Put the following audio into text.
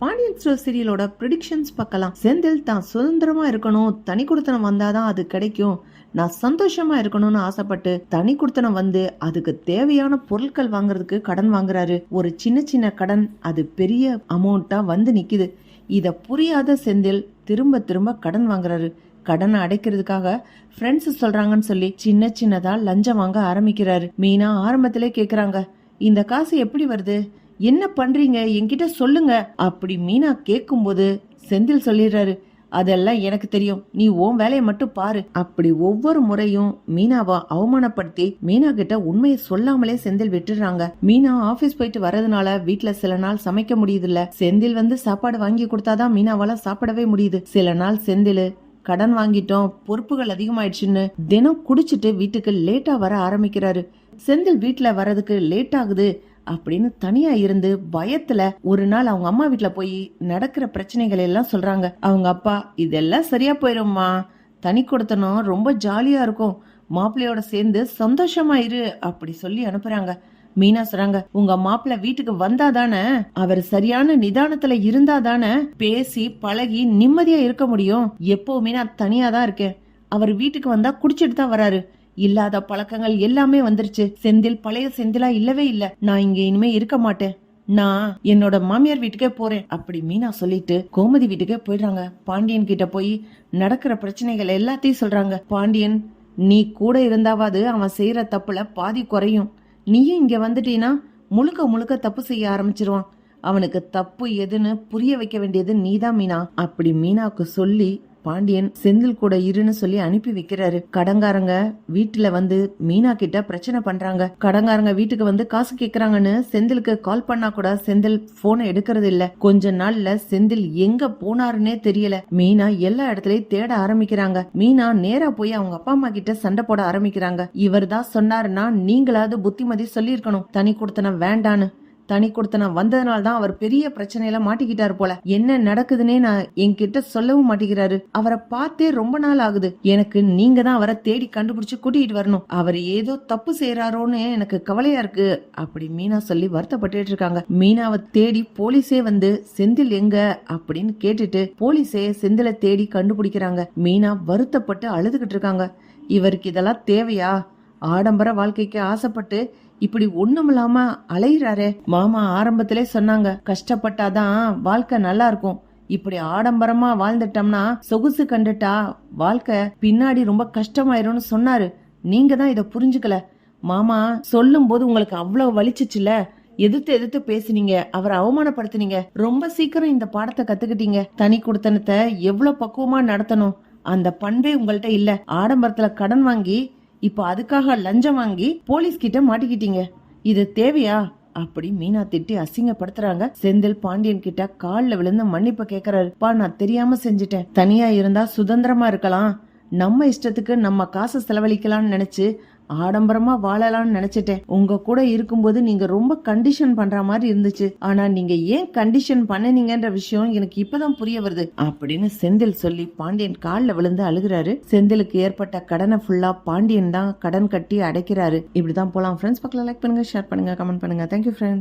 Pandian store சீரியலோட predictions பார்க்கலாம். செந்தில் தான் சுதந்திரமா இருக்கணும் தனி கொடுத்தனம் வந்தாதான் அது கிடைக்கும். நான் சந்தோஷமா இருக்கணும்னு ஆசைப்பட்டு தனி கொடுத்தனம் வந்து அதுக்கு தேவையான பொருட்கள் வாங்குறதுக்கு கடன் வாங்குறாரு. ஒரு சின்ன சின்ன கடன் அது பெரிய அமௌண்ட்டா வந்து நிக்குது. இத புரியாத செந்தில் திரும்ப திரும்ப கடன் வாங்குறாரு. கடனை அடைக்கிறதுக்காக ஃப்ரெண்ட்ஸ் சொல்றாங்கன்னு சொல்லி சின்ன சின்னதா லஞ்சம் வாங்க ஆரம்பிக்கிறாரு. மீனா ஆரம்பத்திலே கேக்குறாங்க இந்த காசு எப்படி வருது? என்ன பண்றீங்க? என்கிட்ட சொல்லுங்க அப்படி மீனா கேட்கும்போது செந்தில் சொல்லிடுறாரு அதெல்லாம் எனக்கு தெரியும். நீ உன் வேலையை மட்டும் பாரு. அப்படி ஒவ்வொரு முறையும் மீனாவை அவமானப்படுத்தி மீனா கிட்ட உண்மையை சொல்லாமலே செந்தில் விட்டுடுறாங்க. மீனா ஆபீஸ் போயிட்டு வரதுனால வீட்டுல சில நாள் சமைக்க முடியுதுல்ல. செந்தில் வந்து சாப்பாடு வாங்கி கொடுத்தாதான் மீனாவால சாப்பிடவே முடியுது. சில நாள் செந்தில் கடன் வாங்கிட்டோம் பொறுப்புகள் அதிகமாயிடுச்சுன்னு தினம் குடிச்சிட்டு வீட்டுக்கு லேட்டா வர ஆரம்பிக்கிறாரு. செந்தில் வீட்டுல வர்றதுக்கு லேட் ஆகுது. அப்படின்னு தனியா இருந்து பயத்துல ஒரு நாள் அவங்க அம்மா வீட்டுல போய் நடக்கிற பிரச்சனைகள் எல்லாம் சொல்றாங்க. அவங்க அப்பா இதெல்லாம் சரியா போயிரும்மா. தனி கொடுத்தனும் ரொம்ப ஜாலியா இருக்கும். மாப்பிள்ளையோட சேர்ந்து சந்தோஷமா இரு அப்படி சொல்லி அனுப்புறாங்க. மீனா சொல்றாங்க உங்க மாப்பிள்ளை வீட்டுக்கு வந்தாதானே அவர் சரியான நிதானத்துல இருந்தாதானே பேசி பழகி நிம்மதியா இருக்க முடியும். எப்பவுமே நான் தனியா தான் இருக்கேன். அவர் வீட்டுக்கு வந்தா குடிச்சிட்டு தான் வராரு. இல்லாத பழக்கங்கள் எல்லாமே வந்துருச்சு. செந்தில் பழைய செந்திலா இல்லவே இல்ல. நான் இங்க இனிமே இருக்க மாட்டேன். நான் என்னோட மாமியார் வீட்டுக்கே போறேன். அப்படி மீனா சொல்லிட்டு கோமதி வீட்டுக்கே போயிடுறாங்க. பாண்டியன் கிட்ட போய் நடக்கிற பிரச்சனைகள் எல்லாத்தையும் சொல்றாங்க. பாண்டியன் நீ கூட இருந்தாவாது அவன் செய்யற தப்புல பாதி குறையும். நீயும் இங்க வந்துட்டீனா முழுக்க முழுக்க தப்பு செய்ய ஆரம்பிச்சிருவான். அவனுக்கு தப்பு எதுன்னு புரிய வைக்க வேண்டியது நீதான் மீனா. அப்படி மீனாவுக்கு சொல்லி பாண்டியன் செந்தில் கூட இருன்னு சொல்லி அனுப்பி வைக்கிறாரு. கடங்காரங்க வீட்டுல வந்து மீனா கிட்ட பிரச்சனை பண்றாங்க. கடங்காரங்க வீட்டுக்கு வந்து காசு கேக்குறாங்கன்னு செந்திலுக்கு கால் பண்ணா கூட செந்தில் போனை எடுக்கிறது இல்ல கொஞ்ச நாள்ல செந்தில் எங்க போனாருன்னே தெரியல. மீனா எல்லா இடத்துலயும் தேட ஆரம்பிக்கிறாங்க. மீனா நேரா போய் அவங்க அப்பா அம்மா கிட்ட சண்டை போட ஆரம்பிக்கிறாங்க. இவர் தான் சொன்னாருன்னா நீங்களாவது புத்திமதி சொல்லியிருக்கணும். தனி கொடுத்தன வேண்டான்னு. தனி கொடுத்தன வந்ததுனால தான் அவர் பெரிய பிரச்சனையில மாட்டிக்கிட்டாரு போல. என்ன நடக்குதுன்னே நான் என்கிட்ட சொல்லவும் மாட்டேங்கிறாரு. அவரை பார்த்தே ரொம்ப நாள் ஆகுது. எனக்கு நீங்க தான் அவரை தேடி கண்டுபிடிச்சு கூட்டிகிட்டு வரணும். அவர் ஏதோ தப்பு செய்யறாரோன்னு எனக்கு கவலையா இருக்கு. அப்படி மீனா சொல்லி வருத்தப்பட்டு இருக்காங்க. மீனாவை தேடி போலீஸே வந்து செந்தில் எங்க? அப்படின்னு கேட்டுட்டு போலீஸே செந்தில தேடி கண்டுபிடிக்கிறாங்க. மீனா வருத்தப்பட்டு அழுதுகிட்டு இருக்காங்க. இவருக்கு இதெல்லாம் தேவையா? ஆடம்பர வாழ்க்கைக்கு ஆசைப்பட்டு இப்படி ஒண்ணுமில்லாம அலையிறாரே. மாமா ஆரம்பத்திலே சொன்னாங்க கஷ்டப்பட்டாதான் வாழ்க்கை நல்லா இருக்கும் இப்படி ஆடம்பரமா வாழ்ந்துட்டோம்னா சொகுசு கண்டுட்டா வாழ்க்கை பின்னாடி ரொம்ப கஷ்டமாயிரும்னு சொன்னாரு. நீங்க தான் இதை புரிஞ்சுக்கல. மாமா சொல்லும் போது உங்களுக்கு அவ்வளவு வலிச்சிச்சுல எதிர்த்து எதிர்த்து பேசுனீங்க அவரை அவமானப்படுத்துனீங்க. ரொம்ப சீக்கிரம் இந்த பாடத்தை கத்துக்கிட்டீங்க. தனி கொடுத்தனத்தை எவ்வளவு பக்குவமா நடத்தணும். அந்த பண்பே உங்கள்ட்ட இல்ல. ஆடம்பரத்துல கடன் வாங்கி இப்போ அதுக்காக லஞ்சம் வாங்கி போலீஸ் கிட்ட மாட்டிக்கிட்டீங்க. இது தேவையா? அப்படி மீனா திட்டி அசிங்கப்படுத்துறாங்க. செந்தில் பாண்டியன் கிட்ட கால்ல விழுந்து மன்னிப்பு கேக்குறாரு. பா நான் தெரியாம செஞ்சுட்டேன். தனியா இருந்தா சுதந்திரமா இருக்கலாம். நம்ம இஷ்டத்துக்கு நம்ம காசை செலவழிக்கலாம்னு நினைச்சு ஆடம்பரமா வாழலாம்னு நினைச்சிட்டேன். உங்க கூட இருக்கும்போது நீங்க ரொம்ப கண்டிஷன் பண்ற மாதிரி இருந்துச்சு. ஆனா நீங்க ஏன் கண்டிஷன் பண்ணனீங்கன்ற விஷயம் எனக்கு இப்பதான் புரிய வருது. அப்படின்னு செந்தில் சொல்லி பாண்டியன் காலில் விழுந்து அழுகுறாரு. செந்திலுக்கு ஏற்பட்ட கடனை ஃபுல்லா பாண்டியன் தான் கடன் கட்டி அடைக்கிறாரு. இப்படிதான் போலாம். ஃப்ரெண்ட்ஸ் பக்கம் லைக் பண்ணுங்க ஷேர் பண்ணுங்க கமெண்ட் பண்ணுங்க. Thank you friends